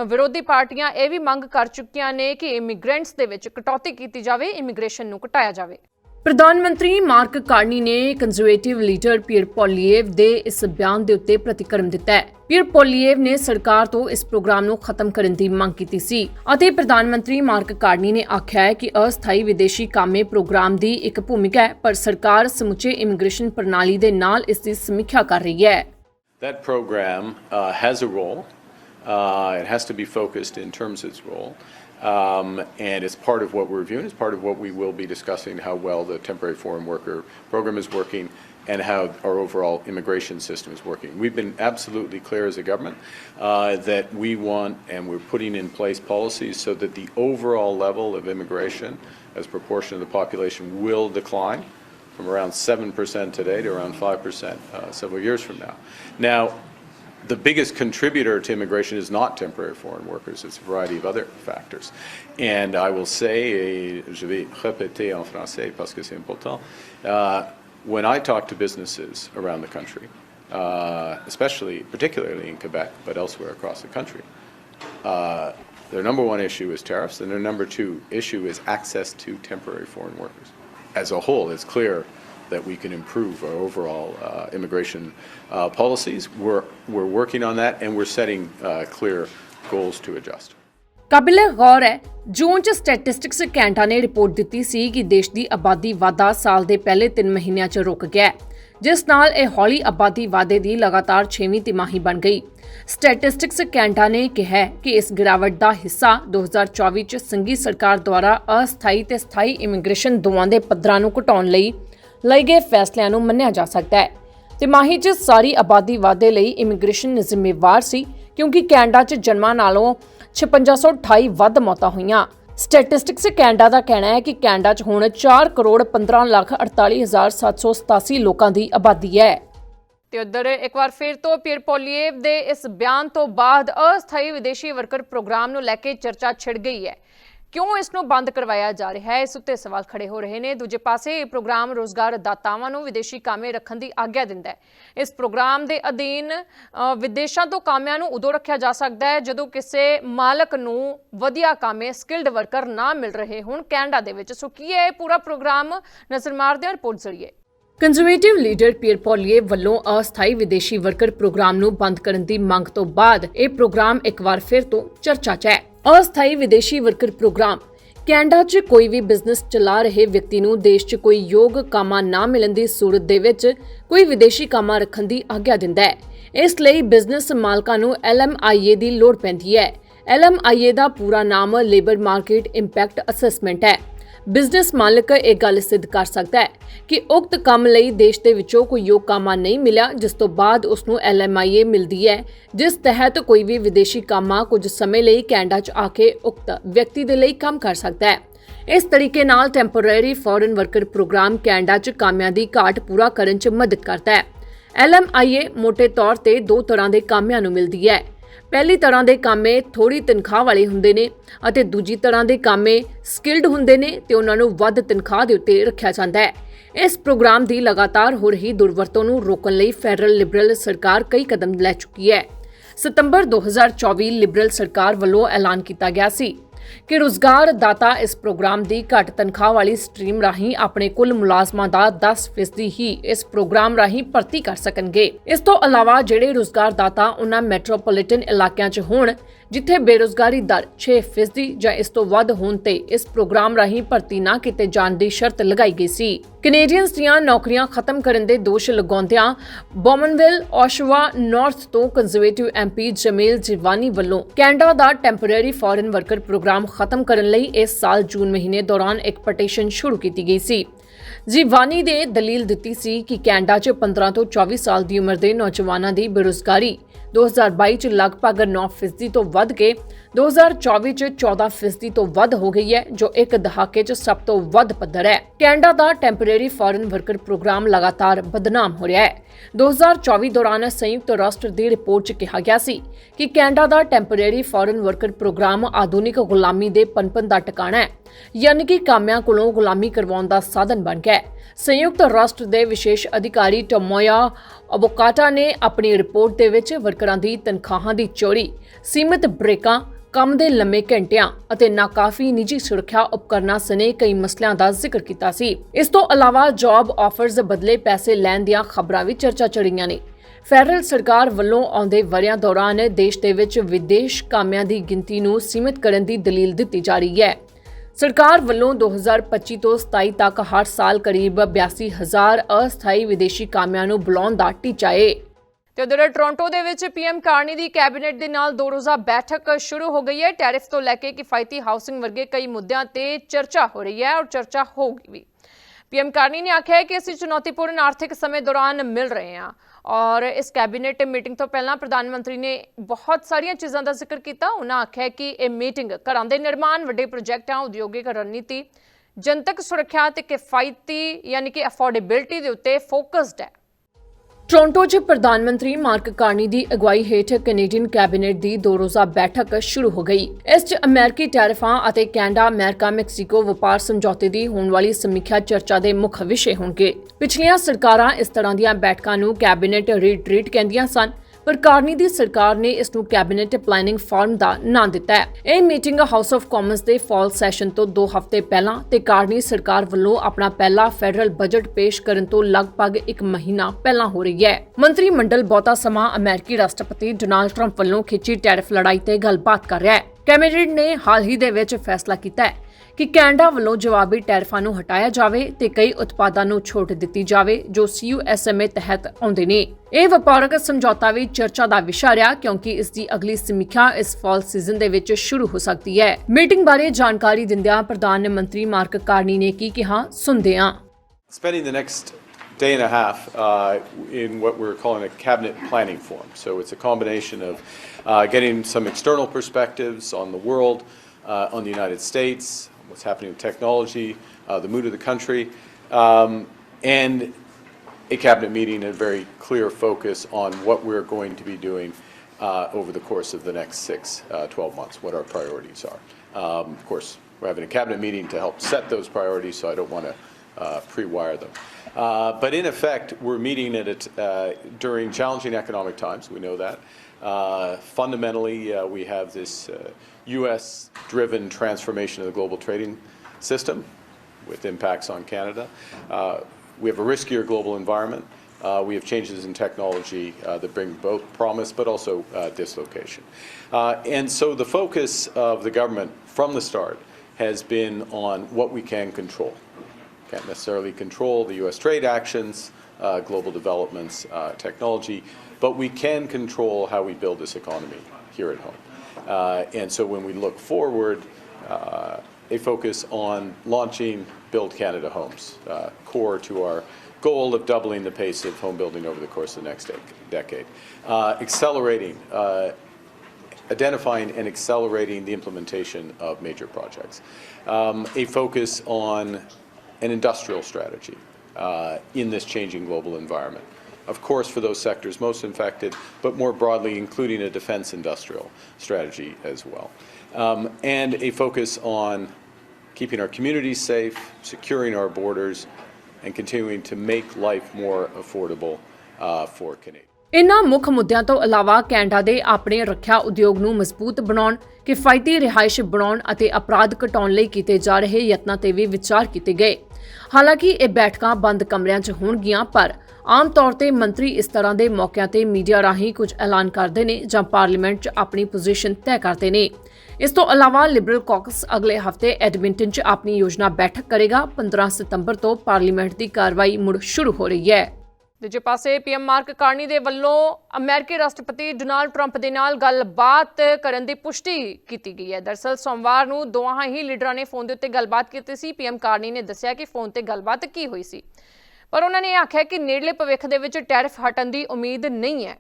ਵਿਰੋਧੀ ਪਾਰਟੀਆਂ ਇਹ ਵੀ ਮੰਗ ਕਰ ਚੁੱਕੀਆਂ ਨੇ ਕਿ ਇਮੀਗ੍ਰੈਂਟਸ ਦੇ ਵਿੱਚ ਕਟੌਤੀ ਕੀਤੀ ਜਾਵੇ ਇਮੀਗ੍ਰੇਸ਼ਨ ਨੂੰ ਘਟਾਇਆ ਜਾਵੇ। ਪ੍ਰਧਾਨ ਮੰਤਰੀ ਮਾਰਕ ਕਾਰਨੀ ਨੇ ਕੰਜ਼ਰਵੇਟਿਵ ਲੀਡਰ ਪੀਅਰ ਪੋਲੀਏਵ ਦੇ ਇਸ ਬਿਆਨ ਦੇ ਉੱਤੇ ਪ੍ਰਤੀਕਰਮ ਦਿੱਤਾ ਹੈ ਪੀਅਰ ਪੋਲੀਏਵ ਨੇ ਸਰਕਾਰ ਤੋਂ ਇਸ ਪ੍ਰੋਗਰਾਮ ਨੂੰ ਖਤਮ ਕਰਨ ਦੀ ਮੰਗ ਕੀਤੀ ਸੀ ਅਤੇ ਪ੍ਰਧਾਨ ਮੰਤਰੀ ਮਾਰਕ ਕਾਰਨੀ ਨੇ ਆਖਿਆ ਹੈ ਕਿ ਅਸਥਾਈ ਵਿਦੇਸ਼ੀ ਕਾਮੇ ਪ੍ਰੋਗਰਾਮ ਦੀ ਇੱਕ ਭੂਮਿਕਾ ਹੈ ਪਰ ਸਰਕਾਰ ਸਮੁੱਚੇ ਇਮੀਗ੍ਰੇਸ਼ਨ ਪ੍ਰਣਾਲੀ ਦੇ ਨਾਲ ਇਸ ਦੀ ਸਮੀਖਿਆ ਕਰ ਰਹੀ ਹੈ That program uh, has a role. Uh, it has to be focused in terms of its role. Um, and it's part of what we're reviewing. It's part of what we will be discussing how well the temporary foreign worker program is working and how our overall immigration system is working. We've been absolutely clear as a government uh, that we want and we're putting in place policies so that the overall level of immigration as proportion of the population will decline from around 7% today to around 5% uh, several years from now. Now, the biggest contributor to immigration is not temporary foreign workers, it's a variety of other factors. And I will say, je vais répéter en français parce que c'est important, uh, when I talk to businesses around the country, uh, especially, particularly in Quebec, but elsewhere across the country, uh, their number one issue is tariffs, and their number two issue is access to temporary foreign workers. As a whole, it's clear that we can improve our overall uh, immigration uh, policies. We're, we're working on that, and we're setting uh, clear goals to adjust. ਕਾਬਿਲ ਗੌਰ ਹੈ ਜੂਨ ਚ statistics Canada ਨੇ report ਦਿੱਤੀ ਸੀ ਕਿ ਦੇਸ਼ ਦੀ ਆਬਾਦੀ ਵਾਧਾ ਸਾਲ ਦੇ ਪਹਿਲੇ 3 ਮਹੀਨਿਆਂ ਚ ਰੁਕ ਗਿਆ ਜਿਸ ਨਾਲ ਇਹ ਹੌਲੀ ਆਬਾਦੀ ਵਾਧੇ ਦੀ ਲਗਾਤਾਰ 6ਵੀਂ ਤਿਮਾਹੀ ਬਣ ਗਈ ਸਟੈਟਿਸਟਿਕਸ ਕੈਨੇਡਾ ਨੇ ਕਿਹਾ ਕਿ ਇਸ ਗਿਰਾਵਟ ਦਾ ਹਿੱਸਾ 2024 ਚ ਸੰਘੀ ਸਰਕਾਰ ਦੁਆਰਾ ਅਸਥਾਈ ਤੇ ਸਥਾਈ ਇਮੀਗ੍ਰੇਸ਼ਨ ਦੋਵਾਂ ਦੇ ਪੱਧਰਾਂ ਨੂੰ ਘਟਾਉਣ ਲਈ ਲਏ ਗਏ ਫੈਸਲਿਆਂ ਨੂੰ ਮੰਨਿਆ ਜਾ ਸਕਦਾ ਹੈ। ਤਿਮਾਹੀ 'ਚ ਸਾਰੀ ਆਬਾਦੀ ਵਾਧੇ ਲਈ ਇਮੀਗ੍ਰੇਸ਼ਨ ਜ਼ਿੰਮੇਵਾਰ ਸੀ, ਕਿਉਂਕਿ ਕੈਨੇਡਾ 'ਚ ਜਨਮਾਂ ਨਾਲੋਂ 5628 ਵੱਧ ਮੌਤਾਂ ਹੋਈਆਂ। ਸਟੈਟਿਸਟਿਕਸ ਕੈਨੇਡਾ ਦਾ ਕਹਿਣਾ ਹੈ ਕਿ ਕੈਨੇਡਾ 'ਚ ਹੁਣ 4 ਕਰੋੜ 15 ਲੱਖ 48787 ਲੋਕਾਂ ਦੀ ਆਬਾਦੀ ਹੈ। ਤੇ ਉਧਰ ਇੱਕ ਵਾਰ ਫਿਰ ਤੋਂ ਪੀਰ ਪੋਲੀਏਵ ਦੇ ਇਸ ਬਿਆਨ ਤੋਂ ਬਾਅਦ ਅਸਥਾਈ ਵਿਦੇਸ਼ੀ ਵਰਕਰ ਪ੍ਰੋਗਰਾਮ ਨੂੰ ਲੈ ਕੇ ਚਰਚਾ ਛਿੜ ਗਈ ਹੈ। ਕਿਉਂ ਇਸ ਨੂੰ ਬੰਦ ਕਰਵਾਇਆ ਜਾ ਰਿਹਾ ਹੈ? ਇਸ ਉੱਤੇ ਸਵਾਲ ਖੜੇ ਹੋ ਰਹੇ ਨੇ। ਦੂਜੇ ਪਾਸੇ ਇਹ ਪ੍ਰੋਗਰਾਮ ਰੋਜ਼ਗਾਰ ਦਾਤਾਵਾਂ ਨੂੰ ਵਿਦੇਸ਼ੀ ਕਾਮੇ ਰੱਖਣ ਦੀ ਆਗਿਆ ਦਿੰਦਾ ਹੈ। ਇਸ ਪ੍ਰੋਗਰਾਮ ਦੇ ਅਧੀਨ ਵਿਦੇਸ਼ਾਂ ਤੋਂ ਕਾਮਿਆਂ ਨੂੰ ਉਦੋਂ ਰੱਖਿਆ ਜਾ ਸਕਦਾ ਹੈ ਜਦੋਂ ਕਿਸੇ ਮਾਲਕ ਨੂੰ ਵਧੀਆ ਕਾਮੇ ਸਕਿਲਡ ਵਰਕਰ ਨਾ ਮਿਲ ਰਹੇ ਹੋਣ। ਕੈਨੇਡਾ ਦੇ ਵਿੱਚ। ਸੋ ਕੀ ਹੈ ਇਹ ਪੂਰਾ ਪ੍ਰੋਗਰਾਮ? ਨਜ਼ਰ ਮਾਰਦੇ ਹਾਂ ਰਿਪੋਰਟ ਜ਼ਰੀਏ। ਕੰਜ਼ਰਵੇਟਿਵ ਲੀਡਰ ਪੀਅਰ ਪੋਲੀਏ ਵੱਲੋਂ ਅਸਥਾਈ ਵਿਦੇਸ਼ੀ ਵਰਕਰ ਪ੍ਰੋਗਰਾਮ ਨੂੰ ਬੰਦ ਕਰਨ ਦੀ ਮੰਗ ਤੋਂ ਬਾਅਦ ਇਹ ਪ੍ਰੋਗਰਾਮ ਇੱਕ ਵਾਰ ਫਿਰ ਤੋਂ ਚਰਚਾ 'ਚ ਹੈ। ਅਸਥਾਈ ਵਿਦੇਸ਼ੀ ਵਰਕਰ ਪ੍ਰੋਗਰਾਮ। ਕੈਨੇਡਾ 'ਚ ਕੋਈ ਵੀ ਬਿਜ਼ਨਸ ਚਲਾ ਰਹੇ ਵਿਅਕਤੀ ਨੂੰ ਦੇਸ਼ 'ਚ ਕੋਈ ਯੋਗ ਕਾਮਾ ਨਾ ਮਿਲਣ ਦੀ ਸੂਰਤ ਦੇ ਵਿੱਚ ਕੋਈ ਵਿਦੇਸ਼ੀ ਕਾਮਾ ਰੱਖਣ ਦੀ ਆਗਿਆ ਦਿੰਦਾ ਹੈ। ਇਸ ਲਈ ਬਿਜ਼ਨਸ ਮਾਲਕਾਂ ਨੂੰ LMIA ਦੀ ਲੋੜ ਪੈਂਦੀ ਹੈ। LMIA ਦਾ ਪੂਰਾ ਨਾਮ ਲੇਬਰ ਮਾਰਕੀਟ ਇੰਪੈਕਟ ਅਸੈਸਮੈਂਟ ਹੈ। ਬਿਜ਼ਨਸ ਮਾਲਕ ਇਹ ਗੱਲ ਸਿੱਧ ਕਰ ਸਕਦਾ ਹੈ ਕਿ ਉਕਤ ਕੰਮ ਲਈ ਦੇਸ਼ ਦੇ ਵਿੱਚੋਂ ਕੋਈ ਯੋਗ ਕਾਮਾ ਨਹੀਂ ਮਿਲਿਆ, ਜਿਸ ਤੋਂ ਬਾਅਦ ਉਸ ਨੂੰ LMIA ਮਿਲਦੀ ਹੈ, ਜਿਸ ਤਹਿਤ ਕੋਈ ਵੀ ਵਿਦੇਸ਼ੀ ਕਾਮਾ ਕੁਝ ਸਮੇਂ ਲਈ ਕੈਨੇਡਾ 'ਚ ਆ ਕੇ ਉਕਤ ਵਿਅਕਤੀ ਦੇ ਲਈ ਕੰਮ ਕਰ ਸਕਦਾ ਹੈ। ਇਸ ਤਰੀਕੇ ਨਾਲ temporary foreign worker programme Canada 'ਚ ਕਾਮਿਆਂ ਦੀ ਘਾਟ ਪੂਰਾ ਕਰਨ 'ਚ ਮਦਦ ਕਰਦਾ ਹੈ। LMIA ਮੋٹے ਤੌਰ ਤੇ ਦੋ ਤਰ੍ਹਾਂ ਦੇ ਕਾਮਿਆਂ ਨੂੰ ਮਿਲਦੀ ਹੈ। ਪਹਿਲੀ ਤਰ੍ਹਾਂ ਦੇ ਕਾਮੇ ਥੋੜੀ ਤਨਖਾਹ ਵਾਲੇ ਹੁੰਦੇ ਨੇ ਅਤੇ ਦੂਜੀ ਤਰ੍ਹਾਂ ਦੇ ਕਾਮੇ ਸਕਿਲਡ ਹੁੰਦੇ ਨੇ ਤੇ ਉਹਨਾਂ ਨੂੰ ਵੱਧ ਤਨਖਾਹ ਦੇ ਉੱਤੇ ਰੱਖਿਆ ਜਾਂਦਾ ਹੈ। ਇਸ ਪ੍ਰੋਗਰਾਮ ਦੀ ਲਗਾਤਾਰ ਹੋ ਰਹੀ ਦੁਰਵਰਤੋਂ ਨੂੰ ਰੋਕਣ ਲਈ ਫੈਡਰਲ ਲਿਬਰਲ ਸਰਕਾਰ ਕਈ ਕਦਮ ਲੈ ਚੁੱਕੀ ਹੈ। ਸਤੰਬਰ 2024 ਲਿਬਰਲ ਸਰਕਾਰ ਵੱਲੋਂ ਐਲਾਨ ਕੀਤਾ ਗਿਆ ਸੀ। ਕਿ ਰੁਜ਼ਗਾਰ ਦਾਤਾ ਇਸ ਪ੍ਰੋਗਰਾਮ ਦੀ ਘੱਟ ਤਨਖਾਹ ਵਾਲੀ ਸਟ੍ਰੀਮ ਰਾਹੀਂ ਆਪਣੇ ਕੁੱਲ ਮੁਲਾਜ਼ਮਾਂ ਦਾ 10% ਹੀ ਇਸ ਪ੍ਰੋਗਰਾਮ ਰਾਹੀਂ ਭਰਤੀ ਕਰ ਸਕਣਗੇ। ਇਸ ਤੋਂ ਇਲਾਵਾ ਜਿਹੜੇ ਰੁਜ਼ਗਾਰ ਦਾਤਾ ਉਹਨਾਂ ਮੈਟਰੋਪੋਲੀਟਨ ਇਲਾਕਿਆਂ 'ਚ ਹੋਣ ਜਿੱਥੇ ਬੇਰੋਜ਼ਗਾਰੀ ਦਰ 6% ਜਾਂ ਇਸ ਤੋਂ ਵੱਧ ਹੋਣ ਤੇ ਇਸ ਪ੍ਰੋਗਰਾਮ ਰਾਹੀਂ ਭਰਤੀ ਨਾ ਕੀਤੇ ਜਾਣ ਦੀ ਸ਼ਰਤ ਲਗਾਈ ਗਈ ਸੀ। ਕੈਨੇਡੀਅਨਸ ਦੀਆਂ ਨੌਕਰੀਆਂ ਖਤਮ ਕਰਨ ਦੇ ਦੋਸ਼ ਲਗਾਉਂਦਿਆਂ ਬੋਮਨਵਿਲ ਔਸ਼ਵਾ ਨਾਰਥ ਤੋਂ ਕੰਜ਼ਰਵੇਟਿਵ ਐਮਪੀ ਜਮੀਲ ਜਿਵਾਨੀ ਵੱਲੋਂ ਕੈਨੇਡਾ ਦਾ ਟੈਂਪਰੇਰੀ ਫੋਰਨ ਵਰਕਰ ਪ੍ਰੋਗਰਾਮ ਖਤਮ ਕਰਨ ਲਈ ਇਸ ਸਾਲ ਜੂਨ ਮਹੀਨੇ ਦੌਰਾਨ ਇੱਕ ਪਟੀਸ਼ਨ ਸ਼ੁਰੂ ਕੀਤੀ ਗਈ ਸੀ। ਜੀਵਾਨੀ ਨੇ ਦਲੀਲ ਦਿੱਤੀ ਸੀ ਕਿ ਕੈਨੇਡਾ 'ਚ 15 ਤੋਂ 24 ਸਾਲ ਦੀ ਉਮਰ ਦੇ ਨੌਜਵਾਨਾਂ ਦੀ ਬੇਰੁਜ਼ਗਾਰੀ 2022 'ਚ ਲਗਭਗ 9% ਤੋਂ ਵੱਧ ਕੇ 2024 'ਚ 14% ਤੋਂ ਵੱਧ ਹੋ ਗਈ ਹੈ, ਜੋ ਇੱਕ ਦਹਾਕੇ 'ਚ ਸਭ ਤੋਂ ਵੱਧ ਪੱਧਰ ਹੈ। ਕੈਨੇਡਾ ਦਾ ਟੈਂਪਰੇਰੀ ਫੋਰਨ ਵਰਕਰ ਪ੍ਰੋਗਰਾਮ ਲਗਾਤਾਰ ਬਦਨਾਮ ਹੋ ਰਿਹਾ ਹੈ। 2024 ਦੌਰਾਨ ਸੰਯੁਕਤ ਰਾਸ਼ਟਰ ਦੀ ਰਿਪੋਰਟ 'ਚ ਕਿਹਾ ਗਿਆ ਸੀ ਕਿ ਕੈਨੇਡਾ ਦਾ ਟੈਂਪਰੇਰੀ ਫੋਰਨ ਵਰਕਰ ਪ੍ਰੋਗਰਾਮ ਆਧੁਨਿਕ ਗੁਲਾਮੀ ਦੇ ਪਨਪਨ ਦਾ ਟਿਕਾਣਾ ਹੈ, ਯਾਨੀ ਕਿ ਕਾਮਿਆਂ ਕੋਲੋਂ ਗੁਲਾਮੀ ਕਰਵਾਉਣ ਦਾ ਸਾਧਨ ਬਣ ਗਿਆ ਹੈ। ਸੰਯੁਕਤ ਰਾਸ਼ਟਰ ਦੇ ਵਿਸ਼ੇਸ਼ ਅਧਿਕਾਰੀ ਟਮੋਇਆ ਅਬੋਕਾਟਾ ਨੇ ਆਪਣੀ ਰਿਪੋਰਟ ਦੇ ਵਿੱਚ ਵਰਕਰਾਂ ਦੀ ਤਨਖਾਹਾਂ ਦੀ ਚੋਰੀ, ਸੀਮਿਤ ਬ੍ਰੇਕਾਂ ਕੰਮ ਦੇ ਲੰਮੇ ਘੰਟਿਆਂ ਅਤੇ ਨਾਕਾਫੀ ਨਿੱਜੀ ਸੁਰੱਖਿਆ ਉਪਕਰਨਾਂ ਸਣੇ ਕਈ ਮਸਲਿਆਂ ਦਾ ਜ਼ਿਕਰ ਕੀਤਾ ਸੀ। ਇਸ ਤੋਂ ਇਲਾਵਾ ਜੌਬ ਆਫਰਜ਼ ਬਦਲੇ ਪੈਸੇ ਲੈਣ ਦੀਆਂ ਖਬਰਾਂ ਵੀ ਚਰਚਾ ਚੜੀਆਂ ਨੇ। ਫੈਡਰਲ ਸਰਕਾਰ ਵੱਲੋਂ ਆਉਂਦੇ ਵਰਿਆਂ ਦੌਰਾਨ ਦੇਸ਼ ਦੇ ਵਿੱਚ ਵਿਦੇਸ਼ ਕਾਮਿਆਂ ਦੀ ਗਿਣਤੀ ਨੂੰ ਸੀਮਿਤ ਕਰਨ ਦੀ ਦਲੀਲ ਦਿੱਤੀ ਜਾ ਰਹੀ ਹੈ। ਸਰਕਾਰ ਵੱਲੋਂ 2025 ਤੋਂ 27 ਤੱਕ ਹਰ ਸਾਲ ਕਰੀਬ 82000 ਅਸਥਾਈ ਵਿਦੇਸ਼ੀ ਕਾਮਿਆਂ ਨੂੰ ਬੁਲਾਉਣ ਦਾ ਟੀਚਾ ਹੈ ਤੇ ਉਧਰ ਟੋਰਾਂਟੋ ਦੇ ਵਿੱਚ ਪੀਐਮ ਕਾਰਨੀ ਦੀ ਕੈਬਨਿਟ ਦੇ ਨਾਲ ਦੋ ਰੋਜ਼ਾ ਬੈਠਕ ਸ਼ੁਰੂ ਹੋ ਗਈ ਹੈ। ਟੈਰਿਫ ਤੋਂ ਲੈ ਕੇ ਕਿਫਾਇਤੀ ਹਾਊਸਿੰਗ ਵਰਗੇ ਕਈ ਮੁੱਦਿਆਂ ਤੇ ਚਰਚਾ ਹੋ ਰਹੀ ਹੈ ਔਰ ਚਰਚਾ ਹੋਊਗੀ ਵੀ। ਪੀਐਮ ਕਾਰਨੀ ਨੇ ਆਖਿਆ ਹੈ ਕਿ ਅਸੀਂ ਚੁਣੌਤੀਪੂਰਨ ਆਰਥਿਕ ਸਮੇਂ ਦੌਰਾਨ ਮਿਲ ਰਹੇ ਹਾਂ ਔਰ ਇਸ ਕੈਬਨਿਟ ਮੀਟਿੰਗ ਤੋਂ ਪਹਿਲਾਂ ਪ੍ਰਧਾਨ ਮੰਤਰੀ ਨੇ ਬਹੁਤ ਸਾਰੀਆਂ ਚੀਜ਼ਾਂ ਦਾ ਜ਼ਿਕਰ ਕੀਤਾ। ਉਹਨਾਂ ਆਖਿਆ ਕਿ ਇਹ ਮੀਟਿੰਗ ਘਰਾਂ ਦੇ ਨਿਰਮਾਣ, ਵੱਡੇ ਪ੍ਰੋਜੈਕਟਾਂ ਉਦਯੋਗਿਕ ਰਣਨੀਤੀ, ਜਨਤਕ ਸੁਰੱਖਿਆ ਤੇ ਕਿਫਾਇਤੀ ਯਾਨੀ ਕਿ ਅਫੋਰਡੇਬਿਲਟੀ ਦੇ ਉੱਤੇ ਫੋਕਸਡ ਹੈ। ਟੋਰਾਂਟੋ 'ਚ ਪ੍ਰਧਾਨ ਮੰਤਰੀ ਮਾਰਕ ਕਾਰਨੀ ਦੀ ਅਗਵਾਈ ਹੇਠ ਕੈਨੇਡੀਅਨ ਕੈਬਨਿਟ ਦੀ ਦੋ ਰੋਜ਼ਾ ਬੈਠਕ ਸ਼ੁਰੂ ਹੋ ਗਈ। ਇਸ 'ਚ ਅਮਰੀਕੀ ਟੈਰਿਫਾਂ ਅਤੇ ਕੈਨੇਡਾ, ਅਮਰੀਕਾ, ਮੈਕਸੀਕੋ ਵਪਾਰ ਸਮਝੌਤੇ ਦੀ ਹੋਣ ਵਾਲੀ ਸਮੀਖਿਆ ਚਰਚਾ ਦੇ ਮੁੱਖ ਵਿਸ਼ੇ ਹੋਣਗੇ। ਪਿਛਲੀਆਂ ਸਰਕਾਰਾਂ ਇਸ ਤਰ੍ਹਾਂ ਦੀਆਂ ਬੈਠਕਾਂ ਨੂੰ ਕੈਬਨਿਟ ਰੀਟਰੀਟ ਕਹਿੰਦੀਆਂ ਸਨ। ਪਰ ਕਾਰਨੀ ਦੀ ਸਰਕਾਰ ਨੇ ਇਸ ਨੂੰ ਕੈਬਨਿਟ ਪਲੈਨਿੰਗ ਫਾਰਮ ਦਾ ਨਾਂ ਦਿੱਤਾ ਹੈ। ਇਹ ਮੀਟਿੰਗ ਹਾਊਸ ਆਫ ਕਾਮਨਸ ਦੇ ਫਾਲ ਸੈਸ਼ਨ ਤੋਂ 2 ਹਫ਼ਤੇ ਪਹਿਲਾਂ ਤੇ ਕਾਰਨੀ ਸਰਕਾਰ ਵੱਲੋਂ ਆਪਣਾ ਪਹਿਲਾ ਫੈਡਰਲ ਬਜਟ ਪੇਸ਼ ਕਰਨ ਤੋਂ ਲਗਭਗ 1 ਮਹੀਨਾ ਪਹਿਲਾਂ ਹੋ ਰਹੀ ਹੈ। ਮੰਤਰੀ ਮੰਡਲ ਬਹੁਤਾ ਸਮਾਂ ਅਮਰੀਕੀ ਰਾਸ਼ਟਰਪਤੀ ਡੋਨਾਲਡ ਟਰੰਪ ਵੱਲੋਂ ਖਿੱਚੀ ਟੈਰਿਫ ਲੜਾਈ ਤੇ ਗੱਲਬਾਤ ਕਰ ਰਿਹਾ ਹੈ। ਕੈਬਨਿਟ ਨੇ ਹਾਲ ਹੀ ਦੇ ਵਿੱਚ ਫੈਸਲਾ ਕੀਤਾ ਹੈ। ਕਿ ਕੈਨੇਡਾ ਵੱਲੋਂ ਜਵਾਬੀ ਟੈਰਿਫਾਂ ਨੂੰ ਹਟਾਇਆ ਜਾਵੇ ਤੇ ਕਈ ਉਤਪਾਦਾਂ ਨੂੰ ਛੋਟ ਦਿੱਤੀ ਜਾਵੇ ਜੋ ਸੀਯੂਐਸਐਮਏ ਤਹਿਤ ਆਉਂਦੇ ਨੇ ਇਹ ਵਪਾਰਕ ਸਮਝੌਤਾ ਵੀ ਚਰਚਾ ਦਾ ਵਿਸ਼ਾ ਰਿਹਾ ਕਿਉਂਕਿ ਇਸ ਦੀ ਅਗਲੀ ਸਮੀਖਿਆ ਇਸ ਫਾਲ ਸੀਜ਼ਨ ਦੇ ਵਿੱਚ ਸ਼ੁਰੂ ਹੋ ਸਕਦੀ ਹੈ ਮੀਟਿੰਗ ਬਾਰੇ ਜਾਣਕਾਰੀ ਦਿੰਦਿਆਂ ਪ੍ਰਧਾਨ ਮੰਤਰੀ ਮਾਰਕ ਕਾਰਨੀ ਨੇ ਕੀ ਕਿਹਾ ਸੁਣਦੇ ਹਾਂ Spending the next day and a half uh, in what we're calling a cabinet planning forum. So it's a combination of uh, getting some external perspectives on the world, uh, on the United States, what's happening with technology, uh, the mood of the country, um, and a cabinet meeting and very clear focus on what we're going to be doing uh, over the course of the next six, uh, 12 months, what our priorities are. Um, Of course, we're having a cabinet meeting to help set those priorities, so I don't want to uh, pre-wire them. Uh, But in effect, we're meeting at it uh, during challenging economic times, we know that. Uh, Fundamentally, uh, we have this uh, US-driven transformation of the global trading system with impacts on Canada. Uh, We have a riskier global environment. Uh, We have changes in technology that bring both promise but also dislocation. And so the focus of the government from the start has been on what we can control. Can't necessarily control the U.S. trade actions, global developments, technology, but we can control how we build this economy here at home. Uh, And so when we look forward, uh, a focus on launching Build Canada Homes, uh, core to our goal of doubling the pace of home building over the course of the next dec- decade. Uh, Accelerating uh, identifying and accelerating the implementation of major projects. Um, A focus on an industrial strategy uh, in this changing global environment. Of course, for those sectors most infected, but more broadly, including a defense industrial strategy as well. Um, And a focus on keeping our communities safe, securing our borders, and continuing to make life more affordable uh, for Canadians. ਇਨ੍ਹਾਂ ਮੁੱਖ ਮੁੱਦਿਆਂ ਤੋਂ ਇਲਾਵਾ Canada ਦੇ ਆਪਣੇ ਰੱਖਿਆ ਉਦਯੋਗ ਨੂੰ ਮਜ਼ਬੂਤ ਬਣਾਉਣ ਕਿਫਾਇਤੀ ਰਿਹਾਇਸ਼ ਬਣਾਉਣ ਅਤੇ ਅਪਰਾਧ ਘਟਾਉਣ ਲਈ ਕੀਤੇ ਜਾ ਰਹੇ ਯਤਨਾਂ ਤੇ ਵੀ ਵਿਚਾਰ ਕੀਤੇ ਗਏ ਹਾਲਾਂਕਿ ਇਹ ਬੈਠਕਾਂ ਬੰਦ ਕਮਰਿਆਂ 'ਚ ਹੋਣਗੀਆਂ ਪਰ ਆਮ ਤੌਰ ਤੇ ਮੰਤਰੀ ਇਸ ਤਰ੍ਹਾਂ ਦੇ ਮੌਕਿਆਂ ਤੇ ਮੀਡੀਆ ਰਾਹੀਂ ਕੁਝ ਐਲਾਨ ਕਰਦੇ ਨੇ ਜਾਂ ਪਾਰਲੀਮੈਂਟ 'ਚ ਆਪਣੀ ਪੋਜੀਸ਼ਨ ਤੈਅ ਕਰਦੇ ਨੇ। ਇਸ ਤੋਂ ਇਲਾਵਾ ਲਿਬਰਲ ਕਾਕਸ ਅਗਲੇ ਹਫ਼ਤੇ ਐਡਮਿੰਟਨ 'ਚ ਆਪਣੀ ਯੋਜਨਾ ਬੈਠਕ ਕਰੇਗਾ। 15 ਸਤੰਬਰ ਤੋਂ ਪਾਰਲੀਮੈਂਟ ਦੀ ਕਾਰਵਾਈ ਮੁੜ ਸ਼ੁਰੂ ਹੋ ਰਹੀ ਹੈ। ਦੂਜੇ ਪਾਸੇ ਪੀਐਮ ਮਾਰਕ ਕਾਰਨੀ ਦੇ ਵੱਲੋਂ ਅਮਰੀਕੀ ਰਾਸ਼ਟਰਪਤੀ ਡੋਨਾਲਡ ਟਰੰਪ ਦੇ ਨਾਲ ਗੱਲਬਾਤ ਕਰਨ ਦੀ ਪੁਸ਼ਟੀ ਕੀਤੀ ਗਈ ਹੈ। ਦਰਸਲ ਸੋਮਵਾਰ ਨੂੰ ਦੋਹਾਂ ਹੀ ਲੀਡਰਾਂ ਨੇ ਫੋਨ ਦੇ ਉੱਤੇ ਗੱਲਬਾਤ ਕੀਤੀ ਸੀ। ਪੀਐਮ ਕਾਰਨੀ ਨੇ ਦੱਸਿਆ ਕਿ ਫੋਨ ਤੇ ਗੱਲਬਾਤ ਕੀ ਹੋਈ ਸੀ। ਪਰ ਉਹਨਾਂ ਨੇ ਇਹ ਆਖਿਆ ਕਿ ਨੇੜਲੇ ਭਵਿੱਖ ਦੇ ਵਿੱਚ ਟੈਰਿਫ ਹਟਣ ਦੀ ਉਮੀਦ ਨਹੀਂ ਹੈ।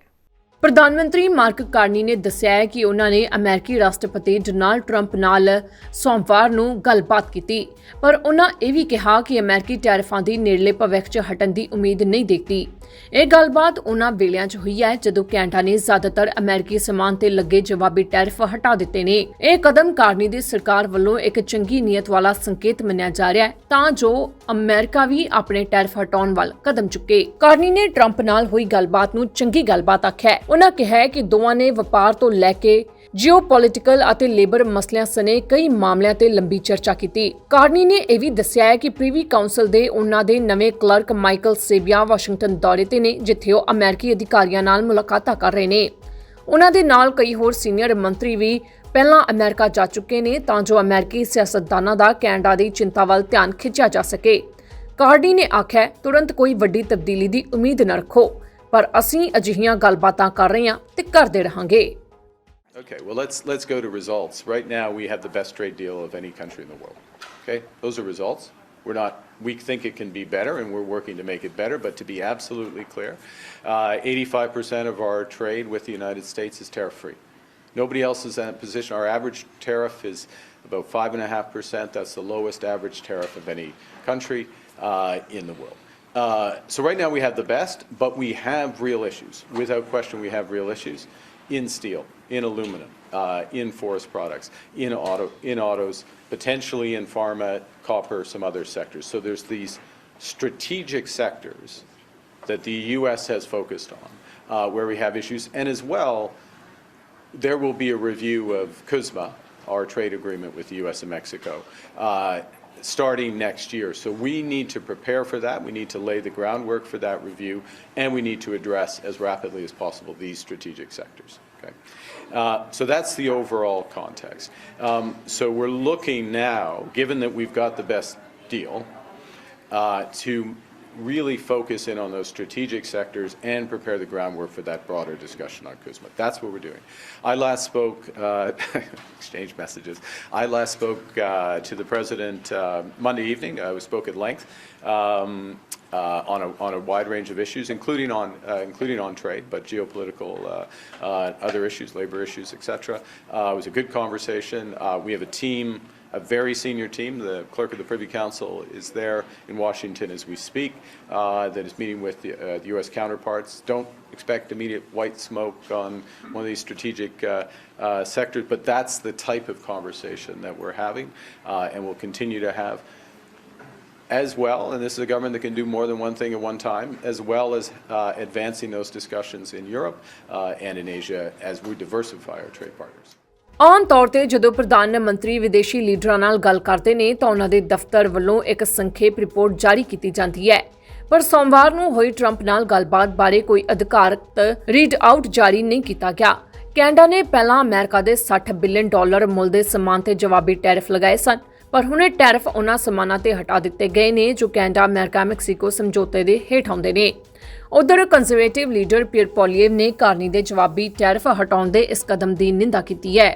ਪ੍ਰਧਾਨ ਮੰਤਰੀ ਮਾਰਕ ਕਾਰਨੀ ਨੇ ਦੱਸਿਆ ਹੈ ਕਿ ਉਹਨਾਂ ਨੇ ਅਮਰੀਕੀ ਰਾਸ਼ਟਰਪਤੀ ਡੋਨਾਲਡ ਟਰੰਪ ਨਾਲ ਸੋਮਵਾਰ ਨੂੰ ਗੱਲਬਾਤ ਕੀਤੀ, ਪਰ ਉਹਨਾਂ ਇਹ ਵੀ ਕਿਹਾ ਕਿ ਅਮਰੀਕੀ ਟੈਰਿਫਾਂ ਦੀ ਨੇੜਲੇ ਭਵਿੱਖ 'ਚ ਹਟਣ ਦੀ ਉਮੀਦ ਨਹੀਂ ਦੇਖਦੀ। ਇਹ ਗੱਲਬਾਤ ਉਹਨਾਂ ਵੇਲਿਆਂ 'ਚ ਹੋਈ ਹੈ, ਜਦੋਂ ਕੈਨੇਡਾ ਨੇ ਜ਼ਿਆਦਾਤਰ ਅਮਰੀਕੀ ਸਮਾਨ ਤੇ ਲੱਗੇ ਜਵਾਬੀ ਟੈਰਿਫ ਹਟਾ ਦਿੱਤੇ ਨੇ। ਇਹ ਕਦਮ ਕਾਰਨੀ ਦੀ ਸਰਕਾਰ ਵੱਲੋਂ ਇੱਕ ਚੰਗੀ ਨੀਅਤ ਵਾਲਾ ਸੰਕੇਤ ਮੰਨਿਆ ਜਾ ਰਿਹਾ ਹੈ, ਤਾਂ ਜੋ ਅਮਰੀਕਾ ਵੀ ਆਪਣੇ ਟੈਰਿਫ ਹਟਾਉਣ ਵੱਲ ਕਦਮ ਚੁੱਕੇ। ਕਾਰਨੀ ਨੇ ਟਰੰਪ ਨਾਲ ਹੋਈ ਗੱਲਬਾਤ ਨੂੰ ਚੰਗੀ ਗੱਲਬਾਤ ਆਖਿਆ ਉਹਨਾਂ ਕਿਹਾ ਕਿ ਦੋਵਾਂ ਨੇ ਵਪਾਰ ਤੋਂ ਲੈ ਕੇ ਜੀਓਪੋਲਿਟੀਕਲ ਅਤੇ ਲੇਬਰ ਮਸਲਿਆਂ ਸਣੇ ਕਈ ਮਾਮਲਿਆਂ ਤੇ ਲੰਬੀ ਚਰਚਾ ਕੀਤੀ। ਕਾਰਨੀ ਨੇ ਇਹ ਵੀ ਦੱਸਿਆ ਹੈ ਕਿ ਪ੍ਰੀਵੀ ਕਾਉਂਸਲ ਦੇ ਉਹਨਾਂ ਦੇ ਨਵੇਂ ਕਲਰਕ ਮਾਈਕਲ ਸੇਬੀਆ ਵਾਸ਼ਿੰਗਟਨ ਦੌਰੇ ਤੇ ਨੇ, ਜਿੱਥੇ ਉਹ ਅਮਰੀਕੀ ਅਧਿਕਾਰੀਆਂ ਨਾਲ ਮੁਲਾਕਾਤਾਂ ਕਰ ਰਹੇ ਨੇ। ਉਹਨਾਂ ਦੇ ਨਾਲ ਕਈ ਹੋਰ ਸੀਨੀਅਰ ਮੰਤਰੀ ਵੀ ਪਹਿਲਾਂ ਅਮਰੀਕਾ ਜਾ ਚੁੱਕੇ ਨੇ, ਤਾਂ ਜੋ ਅਮਰੀਕੀ ਸਿਆਸਤਦਾਨਾਂ ਦਾ ਕੈਨੇਡਾ ਦੀ ਚਿੰਤਾ ਵੱਲ ਧਿਆਨ ਖਿੱਚਿਆ ਜਾ ਸਕੇ। ਕਾਰਡੀ ਨੇ ਆਖਿਆ, ਤੁਰੰਤ ਕੋਈ ਵੱਡੀ ਤਬਦੀਲੀ ਦੀ ਉਮੀਦ ਨਾ ਰੱਖੋ, ਪਰ ਅਸੀਂ ਅਜਿਹੀਆਂ ਗੱਲਬਾਤਾਂ ਕਰ ਰਹੇ ਹਾਂ ਤੇ ਕਰਦੇ ਰਹਾਂਗੇ। Okay, well, let's, let's go to results. Right now, we have the best trade deal of any country in the world. Okay, those are results. We're not, we think it can be better, and we're working to make it better, but to be absolutely clear, uh, 85% of our trade with the United States is tariff-free. Nobody else is in that position. Our average tariff is about 5.5%. That's the lowest average tariff of any country uh, in the world. Uh, So right now, we have the best, but we have real issues. Without question, we have real issues in steel, in aluminum, uh, in forest products, in auto, in autos, potentially in pharma, copper, some other sectors. So there's these strategic sectors that the U.S. has focused on, uh, where we have issues. And as well, there will be a review of CUSMA, our trade agreement with the U.S. and Mexico, uh, starting next year. So we need to prepare for that. We need to lay the groundwork for that review, and we need to address as rapidly as possible these strategic sectors. Okay, uh, so that's the overall context. Um, so we're looking now, given that we've got the best deal, uh, to really focus in on those strategic sectors and prepare the groundwork for that broader discussion on CUSMA. That's what we're doing. I last spoke, uh, exchange messages. I last spoke uh, to the president uh, Monday evening. I spoke at length um, uh, on a on a wide range of issues, including on uh, including on trade, but geopolitical, uh, uh, other issues, labor issues, etc. Uh, it was a good conversation. We have a team a very senior team. The clerk of the Privy Council is there in Washington as we speak, uh, that is meeting with the, uh, the U.S. counterparts. Don't expect immediate white smoke on one of these strategic uh, sectors, but that's the type of conversation that we're having and will continue to have. As well, and this is a government that can do more than one thing at one time, as well as uh, advancing those discussions in Europe uh, and in Asia as we diversify our trade partners. ਆਮ ਤੌਰ ਤੇ ਜਦੋਂ ਪ੍ਰਧਾਨ ਮੰਤਰੀ ਵਿਦੇਸ਼ੀ ਲੀਡਰਾਂ ਨਾਲ ਗੱਲ ਕਰਦੇ ਨੇ ਤਾਂ ਉਹਨਾਂ ਦੇ ਦਫ਼ਤਰ ਵੱਲੋਂ ਇੱਕ ਸੰਖੇਪ ਰਿਪੋਰਟ ਜਾਰੀ ਕੀਤੀ ਜਾਂਦੀ ਹੈ ਪਰ ਸੋਮਵਾਰ ਨੂੰ ਹੋਈ ਟਰੰਪ ਨਾਲ ਗੱਲਬਾਤ ਬਾਰੇ ਕੋਈ ਅਧਿਕਾਰਤ ਰੀਡ ਆਊਟ ਜਾਰੀ ਨਹੀਂ ਕੀਤਾ ਗਿਆ ਕੈਨੇਡਾ ਨੇ ਪਹਿਲਾਂ ਅਮਰੀਕਾ ਦੇ 60 ਬਿਲੀਅਨ ਡਾਲਰ ਮੁੱਲ ਦੇ ਸਮਾਨ ਤੇ ਜਵਾਬੀ ਟੈਰਿਫ ਲਗਾਏ ਸਨ ਪਰ ਹੁਣ ਇਹ ਟੈਰਿਫ ਉਹਨਾਂ ਸਮਾਨਾਂ ਤੇ ਹਟਾ ਦਿੱਤੇ ਗਏ ਨੇ ਜੋ ਕੈਨੇਡਾ, ਅਮਰੀਕਾ, ਮੈਕਸੀਕੋ ਸਮਝੌਤੇ ਦੇ ਹੇਠ ਆਉਂਦੇ ਨੇ। ਉਧਰ ਕੰਜ਼ਰਵੇਟਿਵ ਲੀਡਰ ਪੀਅਰ ਪੋਲੀਏਵ ਨੇ ਕਾਰਨੀ ਦੇ ਜਵਾਬੀ ਟੈਰਿਫ ਹਟਾਉਣ ਦੇ ਇਸ ਕਦਮ ਦੀ ਨਿੰਦਾ ਕੀਤੀ ਹੈ।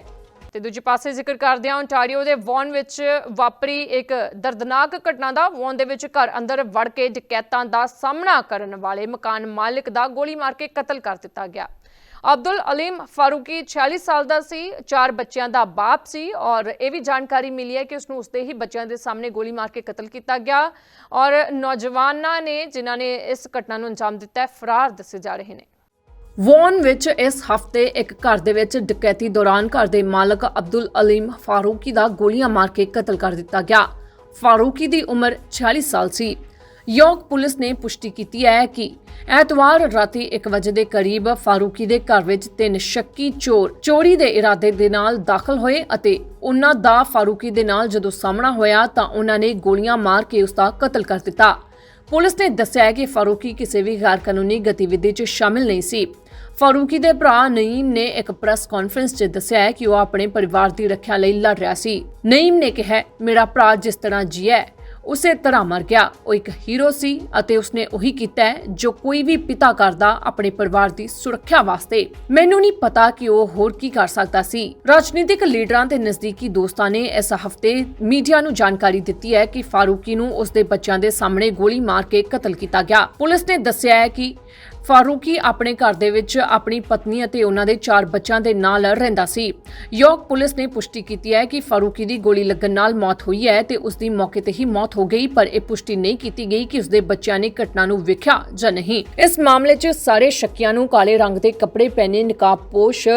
ਤੇ ਦੂਜੇ ਪਾਸੇ ਜ਼ਿਕਰ ਕਰਦੇ ਹਾਂ ontario ਦੇ ਵੌਨ ਵਿੱਚ ਵਾਪਰੀ ਇੱਕ ਦਰਦਨਾਕ ਘਟਨਾ ਦਾ। ਵੌਨ ਦੇ ਵਿੱਚ ਘਰ ਅੰਦਰ ਵੜ ਕੇ ਡਕੈਤਾਂ ਦਾ ਸਾਹਮਣਾ ਕਰਨ ਵਾਲੇ ਮਕਾਨ ਮਾਲਕ ਦਾ ਗੋਲੀ ਮਾਰ ਕੇ ਕਤਲ ਕਰ ਦਿੱਤਾ ਗਿਆ। ਅਬਦੁਲ ਅਲੀਮ ਫਾਰੂਕੀ 46 ਸਾਲ ਦਾ ਸੀ, ਚਾਰ ਬੱਚਿਆਂ ਦਾ ਬਾਪ ਸੀ ਔਰ ਇਹ ਵੀ ਜਾਣਕਾਰੀ ਮਿਲੀ ਹੈ ਕਿ ਉਸ ਨੂੰ ਉਸਦੇ ਹੀ ਬੱਚਿਆਂ ਦੇ ਸਾਹਮਣੇ ਗੋਲੀ ਮਾਰ ਕੇ ਕਤਲ ਕੀਤਾ ਗਿਆ ਔਰ ਨੌਜਵਾਨਾਂ ਨੇ, ਜਿਨ੍ਹਾਂ ਨੇ ਇਸ ਘਟਨਾ ਨੂੰ ਅੰਜਾਮ ਦਿੱਤਾ ਹੈ, ਫਰਾਰ ਦੱਸੇ ਜਾ ਰਹੇ ਨੇ। ਵੌਨ ਵਿੱਚ ਇਸ ਹਫ਼ਤੇ ਇੱਕ ਘਰ ਦੇ ਵਿੱਚ ਡਕੈਤੀ ਦੌਰਾਨ ਘਰ ਦੇ ਮਾਲਕ ਅਬਦੁਲ ਅਲੀਮ ਫਾਰੂਕੀ ਦਾ ਗੋਲੀਆਂ ਮਾਰ ਕੇ ਕਤਲ ਕਰ ਦਿੱਤਾ ਗਿਆ। ਫਾਰੂਕੀ ਦੀ ਉਮਰ 46 ਸਾਲ ਸੀ। ਯੋਕ ਪੁਲਿਸ ਨੇ ਪੁਸ਼ਟੀ ਕੀਤੀ ਹੈ ਕਿ ਐਤਵਾਰ ਰਾਤੀ 1 ਵਜੇ ਦੇ ਕਰੀਬ ਫਾਰੂਕੀ ਦੇ ਘਰ ਵਿੱਚ ਤਿੰਨ ਸ਼ੱਕੀ ਚੋਰ ਚੋਰੀ ਦੇ ਇਰਾਦੇ ਦੇ ਨਾਲ ਦਾਖਲ ਹੋਏ ਅਤੇ ਉਹਨਾਂ ਦਾ ਫਾਰੂਕੀ ਦੇ ਨਾਲ ਜਦੋਂ ਸਾਹਮਣਾ ਹੋਇਆ ਤਾਂ ਉਹਨਾਂ ਨੇ ਗੋਲੀਆਂ ਮਾਰ ਕੇ ਉਸ ਦਾ ਕਤਲ ਕਰ ਦਿੱਤਾ। ਪੁਲਿਸ ਨੇ ਦੱਸਿਆ ਹੈ ਕਿ ਫਾਰੂਕੀ ਕਿਸੇ ਵੀ ਗੈਰ ਕਾਨੂੰਨੀ ਗਤੀਵਿਧੀ 'ਚ ਸ਼ਾਮਿਲ ਨਹੀਂ ਸੀ। ਫਾਰੂਕੀ ਦੇ ਭਰਾ ਨਈਮ ਨੇ ਇੱਕ ਪ੍ਰੈਸ ਕਾਨਫਰੰਸ 'ਚ ਦੱਸਿਆ ਹੈ ਕਿ ਉਹ ਆਪਣੇ ਪਰਿਵਾਰ ਦੀ ਰੱਖਿਆ ਲਈ ਲੜ ਰਿਹਾ ਸੀ। ਨਈਮ ਨੇ ਕਿਹਾ, ਮੇਰਾ ਭਰਾ ਜਿਸ ਤਰ੍ਹਾਂ ਜੀਆ ਉਸੇ ਤਰ੍ਹਾਂ ਮਰ ਗਿਆ। ਉਹ ਇੱਕ ਹੀਰੋ ਸੀ ਅਤੇ ਉਸਨੇ ਉਹੀ ਕੀਤਾ ਹੈ ਜੋ ਕੋਈ ਵੀ ਪਿਤਾ ਕਰਦਾ ਆਪਣੇ ਪਰਿਵਾਰ ਦੀ ਸੁਰੱਖਿਆ ਵਾਸਤੇ। ਮੈਨੂੰ ਨਹੀਂ ਪਤਾ ਕਿ ਉਹ ਹੋਰ ਕੀ ਕਰ ਸਕਦਾ ਸੀ। ਰਾਜਨੀਤਿਕ ਲੀਡਰਾਂ ਤੇ ਨਜ਼ਦੀਕੀ ਦੋਸਤਾਂ ਨੇ ਇਸ ਹਫ਼ਤੇ ਮੀਡੀਆ ਨੂੰ ਜਾਣਕਾਰੀ ਦਿੱਤੀ ਹੈ ਕਿ ਫਾਰੂਕੀ ਨੂੰ ਉਸਦੇ ਬੱਚਿਆਂ ਦੇ ਸਾਹਮਣੇ ਗੋਲੀ ਮਾਰ ਕੇ ਕਤਲ ਕੀਤਾ ਗਿਆ। ਪੁਲਿਸ ਨੇ ਦੱਸਿਆ ਹੈ ਕਿ ਫਾਰੂਕੀ ਆਪਣੇ ਘਰ ਦੇ ਵਿੱਚ ਆਪਣੀ ਪਤਨੀ ਅਤੇ ਉਹਨਾਂ ਦੇ ਚਾਰ ਬੱਚਿਆਂ ਦੇ ਨਾਲ ਰਹਿੰਦਾ ਸੀ। ਯੋਗ ਪੁਲਿਸ ਨੇ ਪੁਸ਼ਟੀ ਕੀਤੀ ਹੈ ਕਿ ਫਾਰੂਕੀ ਦੀ ਗੋਲੀ ਲੱਗਣ ਨਾਲ ਮੌਤ ਹੋਈ ਹੈ ਤੇ ਉਸ ਦੀ ਮੌਕੇ ਤੇ ਹੀ ਮੌਤ ਹੋ ਗਈ, ਪਰ ਇਹ ਪੁਸ਼ਟੀ ਨਹੀਂ ਕੀਤੀ ਗਈ ਕਿ ਉਸ ਦੇ ਬੱਚਿਆਂ ਨੇ ਘਟਨਾ ਨੂੰ ਵੇਖਿਆ ਜਾਂ ਨਹੀਂ। ਇਸ ਮਾਮਲੇ 'ਚ ਸਾਰੇ ਸ਼ੱਕੀਆਂ ਨੂੰ ਕਾਲੇ ਰੰਗ ਦੇ ਕੱਪੜੇ ਪਹਿਨੇ ਨਕਾਬਪੋਸ਼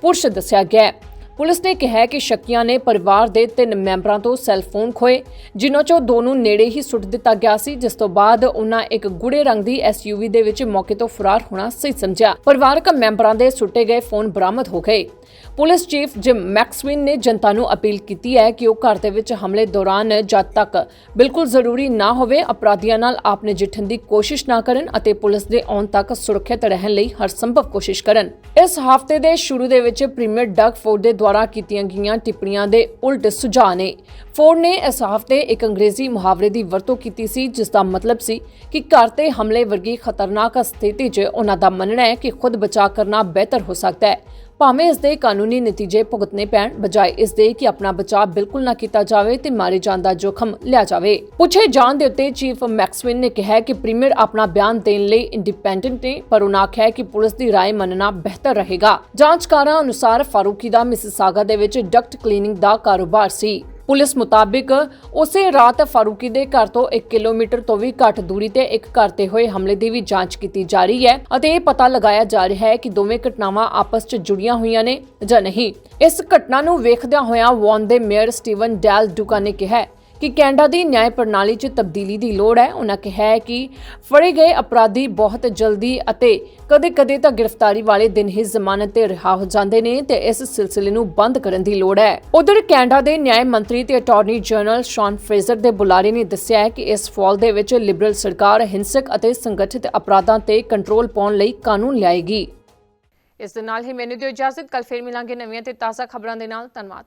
ਪੁਰਸ਼ ਦੱਸਿਆ ਗਿਆ ਹੈ। ਪੁਲਿਸ ਨੇ ਕਿਹਾ ਕਿ ਸ਼ੱਕੀਆਂ ਨੇ ਪਰਿਵਾਰ ਦੇ ਤਿੰਨ ਮੈਂਬਰਾਂ ਤੋਂ ਸੈੱਲ ਫੋਨ ਖੋਏ, ਜਿਨ੍ਹਾਂ ਚੋਂ ਦੋ ਨੂੰ ਨੇੜੇ ਹੀ ਸੁੱਟ ਦਿੱਤਾ ਗਿਆ ਸੀ, ਜਿਸ ਤੋਂ ਬਾਅਦ ਉਹਨਾਂ ਇੱਕ ਗੂੜੇ ਰੰਗ ਦੀ ਐਸਯੂਵੀ ਦੇ ਵਿੱਚ ਮੌਕੇ ਤੋਂ ਫਰਾਰ ਹੋਣਾ ਸਹੀ ਸਮਝਿਆ। ਪਰਿਵਾਰਕ ਮੈਂਬਰਾਂ ਦੇ ਸੁੱਟੇ ਗਏ ਫੋਨ ਬਰਾਮਦ ਹੋ ਗਏ। ਪੁਲਿਸ ਚੀਫ ਜਿਮ ਮੈਕਸਵਿਨ ਨੇ ਜਨਤਾ ਨੂੰ ਅਪੀਲ ਕੀਤੀ ਹੈ ਕਿ ਉਹ ਘਰ ਦੇ ਵਿੱਚ ਹਮਲੇ ਦੌਰਾਨ ਜਦ ਤੱਕ ਬਿਲਕੁਲ ਜ਼ਰੂਰੀ ਨਾ ਹੋਵੇ, ਅਪਰਾਧੀਆਂ ਨਾਲ ਆਪ ਨਜਿੱਠਣ ਦੀ ਕੋਸ਼ਿਸ਼ ਨਾ ਕਰਨ ਅਤੇ ਪੁਲਿਸ ਦੇ ਆਉਣ ਤੱਕ ਸੁਰੱਖਿਅਤ ਰਹਿਣ ਲਈ ਹਰ ਸੰਭਵ ਕੋਸ਼ਿਸ਼ ਕਰਨ। ਇਸ ਹਫ਼ਤੇ ਦੇ ਸ਼ੁਰੂ ਦੇ ਵਿੱਚ ਪ੍ਰੀਮੀਅਰ ਡਗ ਫੋਰਡ ਦੇ ਦੁਆਰਾ ਕੀਤੀਆਂ ਗਈਆਂ ਟਿੱਪਣੀਆਂ ਦੇ ਉਲਟ ਸੁਝਾਅ ਨੇ। ਫੋਰਡ ਨੇ ਇਸ ਹਫ਼ਤੇ ਇੱਕ ਅੰਗਰੇਜ਼ੀ ਮੁਹਾਵਰੇ ਦੀ ਵਰਤੋਂ ਕੀਤੀ ਸੀ ਜਿਸ ਦਾ ਮਤਲਬ ਸੀ ਕਿ ਘਰ ਤੇ ਹਮਲੇ ਵਰਗੀ ਖਤਰਨਾਕ ਸਥਿਤੀ 'ਚ ਉਹਨਾਂ ਦਾ ਮੰਨਣਾ ਹੈ ਕਿ ਖੁਦ ਬਚਾਅ ਕਰਨਾ ਬਿਹਤਰ ਹੋ ਸਕਦਾ ਹੈ। ਭਾਵੇਂ ਇਸ ਦੇ ਕਾਨੂੰਨੀ ਨਤੀਜੇ ਭੁਗਤਣੇ ਪੈਣ ਬਜਾਏ ਇਸ ਦੇ ਕਿ ਆਪਣਾ ਬਚਾਅ ਬਿਲਕੁਲ ਨਾ ਕੀਤਾ ਜਾਵੇ ਤੇ ਮਾਰੇ ਜਾਣ ਦਾ ਜੋਖਮ ਲਿਆ ਜਾਵੇ ਪੁੱਛੇ ਜਾਣ ਦੇ ਉੱਤੇ ਚੀਫ ਮੈਕਸਵਿਨ ਨੇ ਕਿਹਾ ਕਿ ਪ੍ਰੀਮੀਅਰ ਆਪਣਾ ਬਿਆਨ ਦੇਣ ਲਈ ਇੰਡੀਪੈਂਡੈਂਟ ਨੇ ਪਰ ਉਹਨਾਂ ਆਖਿਆ ਕਿ ਪੁਲਿਸ ਦੀ رائے ਮੰਨਣਾ ਬਿਹਤਰ ਰਹੇਗਾ ਜਾਂਚਕਾਰਾਂ ਅਨੁਸਾਰ ਫਾਰੂਕੀ ਦਾ ਮਿਸਿਸਾਗਾ ਦੇ ਵਿੱਚ ਡਕਟ ਕਲੀਨਿੰਗ ਦਾ ਕਾਰੋਬਾਰ ਸੀ ਪੁਲਿਸ ਮੁਤਾਬਿਕ ਉਸੇ ਰਾਤ ਫਾਰੂਕੀ ਦੇ ਘਰ ਤੋਂ 1 ਕਿਲੋਮੀਟਰ ਤੋਂ ਵੀ ਘੱਟ ਦੂਰੀ ਤੇ ਇੱਕ ਘਰ ਤੇ ਹੋਏ ਹਮਲੇ ਦੀ ਵੀ ਜਾਂਚ ਕੀਤੀ ਜਾ ਰਹੀ ਹੈ ਅਤੇ ਇਹ ਪਤਾ ਲਗਾਇਆ ਜਾ ਰਿਹਾ ਹੈ ਕਿ ਦੋਵੇਂ ਘਟਨਾਵਾਂ ਆਪਸ 'ਚ ਜੁੜੀਆਂ ਹੋਈਆਂ ਨੇ ਜਾਂ ਨਹੀਂ। ਇਸ ਘਟਨਾ ਨੂੰ ਵੇਖਦਿਆਂ ਹੋਇਆਂ ਵੌਨ ਦੇ ਮੇਅਰ ਸਟੀਵਨ ਡੈਲ ਡੁਕਾ ਨੇ ਕਿਹਾ ਕਿ ਕੈਨੇਡਾ ਦੀ ਨਿਆਂ ਪ੍ਰਣਾਲੀ 'ਚ ਤਬਦੀਲੀ ਦੀ ਲੋੜ ਹੈ। ਉਹਨਾਂ ਕਿਹਾ ਹੈ ਕਿ ਫੜੇ ਗਏ ਅਪਰਾਧੀ ਬਹੁਤ ਜਲਦੀ ਅਤੇ ਕਦੇ-ਕਦੇ ਤਾਂ ਗ੍ਰਿਫਤਾਰੀ ਵਾਲੇ ਦਿਨ ਹੀ ਜ਼ਮਾਨਤ ਤੇ ਰਿਹਾ ਹੋ ਜਾਂਦੇ ਨੇ ਤੇ ਇਸ ਸਿਲਸਿਲੇ ਨੂੰ ਬੰਦ ਕਰਨ ਦੀ ਲੋੜ ਹੈ। ਉਧਰ ਕੈਨੇਡਾ ਦੇ ਨਿਆਂ ਮੰਤਰੀ ਤੇ ਅਟਾਰਨੀ ਜਨਰਲ ਸ਼ੌਨ ਫਰੇਜ਼ਰ ਦੇ ਬੁਲਾਰੇ ਨੇ ਦੱਸਿਆ ਹੈ ਕਿ ਇਸ ਫਾਲ ਦੇ ਵਿੱਚ ਲਿਬਰਲ ਸਰਕਾਰ, ਹਿੰਸਕ ਅਤੇ ਸੰਗਠਿਤ ਅਪਰਾਧਾਂ ਤੇ ਕੰਟਰੋਲ ਪਾਉਣ ਲਈ ਕਾਨੂੰਨ ਲਿਆਏਗੀ। ਇਸ ਦੇ ਨਾਲ ਹੀ ਮੈਨੂੰ ਦਿਓ ਇਜਾਜ਼ਤ। ਕੱਲ ਫੇਰ ਮਿਲਾਂਗੇ ਨਵੀਆਂ ਤੇ ਤਾਜ਼ਾ ਖਬਰਾਂ ਦੇ ਨਾਲ। ਧੰਨਵਾਦ।